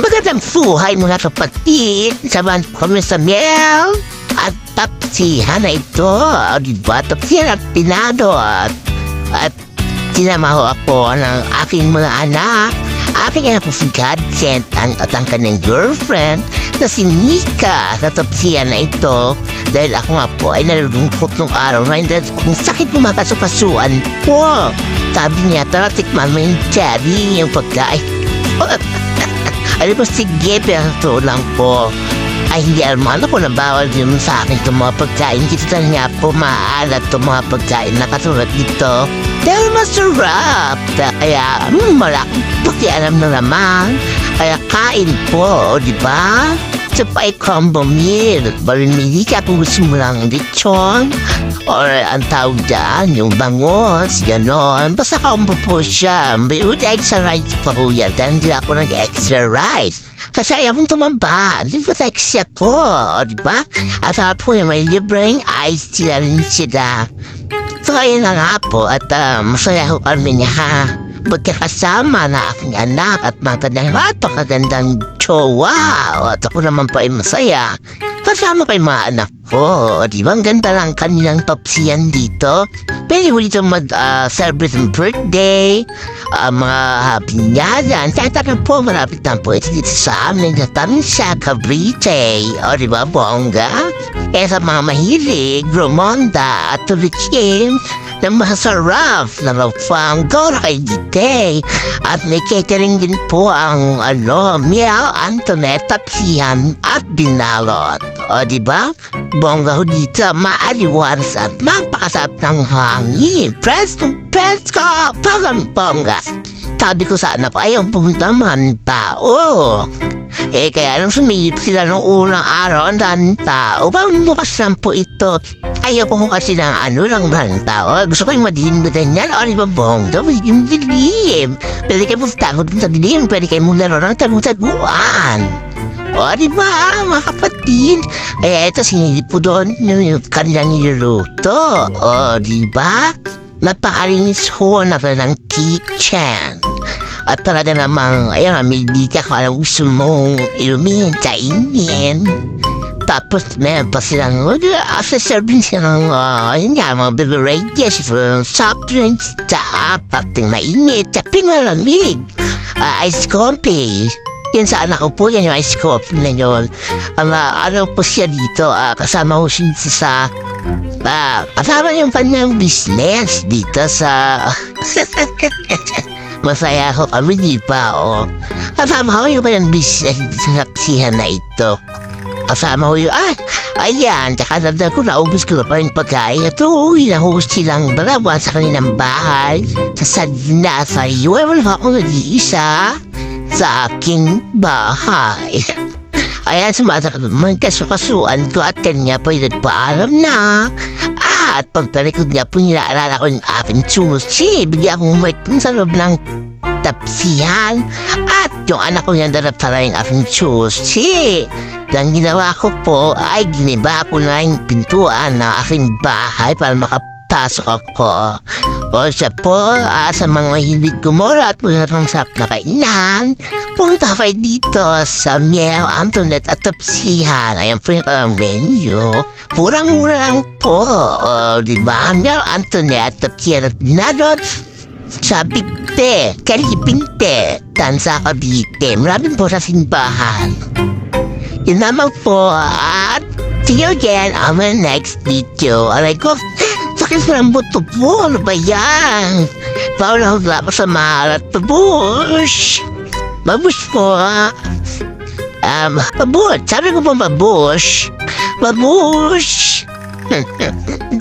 Magandang buhay mga kapatid. Samahan kami sa Miel at tapsihan na ito. Diba? Tapsihan at pinado at, at sinama ho ako ng aking mga anak. Aking anak po si Godsent ang at ang kanyang girlfriend na si Nika sa tapsihan na ito. Dahil ako nga po ay nalulungkot nung araw na hindi kung sakit po makasukasuan po. Sabi niya, tara tikman mo yung cherry, yung pagkain. Alam po, sige, pero ito lang po. Ay, hindi alam ko na bawal din sa akin itong mga pagkain. Kita nga po maalat itong mga pagkain na katulad dito. Dahil masarap. Kaya, hmm, malaking pakialam na naman. Kaya kain po, di ba? Sa pa combo meal. Balimili ka kung gusto mo lang lechon. Or ang tawag dyan, yung bangos, ganon. Basta combo po siya. May with extra rice pa po yan. Dahil hindi ako nag-extra rice. Kasi ayaw mong tumamba. Di ba extra po? O, di ba? At saka po yung may libreng ice tea na rin sila. So, ayun na nga po. At uh, masaya ko kami niya ha. Magkakasama na aking anak at mga kanyang napakagandang jowa. At ako naman po ay masaya. Kasama kay mga anak ko. Di ba ang ganda lang kanilang topsiyan dito? Pwede mo dito mag-celebrate ng birthday, uh, mga pinyagan. Sa tagal po, malapit na po ito dito sa amin sa Tansya, Cavite. O di ba, bongga? Eh sa mga mahilig, Romonda at Tulichim, ng masarap na Lofango kay Dite. At may catering din po ang ano, Miel Antoinette Tapsihan at Binalot. O di ba? Bongga ho dito, maaliwanas at mapakasap ng hangin. Presto, presto, pagang bongga. Sabi ko sana pa ayaw pumunta man tao. Eh kaya nung sumilip sila nung unang araw ang daming tao, bang bukas lang po ito. Ayaw ko kasi ng ano lang ng tao. Gusto ko yung madilim na ganyan. O di ba bongga? Yung dilim. Pwede kayo dun sa dilim. Pwede kayo mula ng tagu-taguan. O di ba mga kapatid? Eh ito sinilip po doon yung kanilang niluluto. O di ba? Napakalinis ho na ng kitchen. At talaga namang, ayun, may di ka kung anong gusto mong ilumin, kainin. Tapos meron pa silang, uh, serving silang, uh, yun nga, mga beverages, uh, soft drinks, tsaka pating mainit, tsaka pinalamig, uh, ice coffee. Yan sa anak ko po, yan yung ice coffee na yun. Ang uh, ano po siya dito, uh, kasama ko siya sa Ah, kasama yung kanyang business dito sa... Masaya ako kami, di ba, o? Kasama ko yung kanyang business dito sa saksihan na ito. Kasama ko yung, ah, ayan, tsaka nanda ko, naubos ko na pa yung pagkain. Ito, uwi na host silang dalawa sa kanilang bahay. Sa sadna sa iyo, eh, wala akong nag-iisa sa aking bahay. Ayan, sumatak naman kasukasuan ko at kanya yung nagpaalam na. At pagtalikod niya po nilaalala ko yung aking susi. Bigyan akong wait sa loob ng tapsihan. At yung anak ko niya darap pala yung aking susi. Ang ginawa ko po ay giniba ko na yung pintuan ng aking bahay para makapasok ako. O siya po, ah, sa mga hilig kumura at ng sarap na kainan, punta kayo dito sa Miel Antoinette at Tapsihan. Ayan po yung uh, menu. Murang-mura lang po. O, di ba? Miel Antoinette, Tapsihan at Binadot. Sa Bigte, Kalipinte, Tansa Cavite. Maraming po sa simbahan. Yun naman po at see you again on my next video. Aray ko, sakit ng buto po. Ano ba yan? Bawal ako dapat sa malat. Babush! Babush po. Um, babush. Sabi ko po babush. Babush!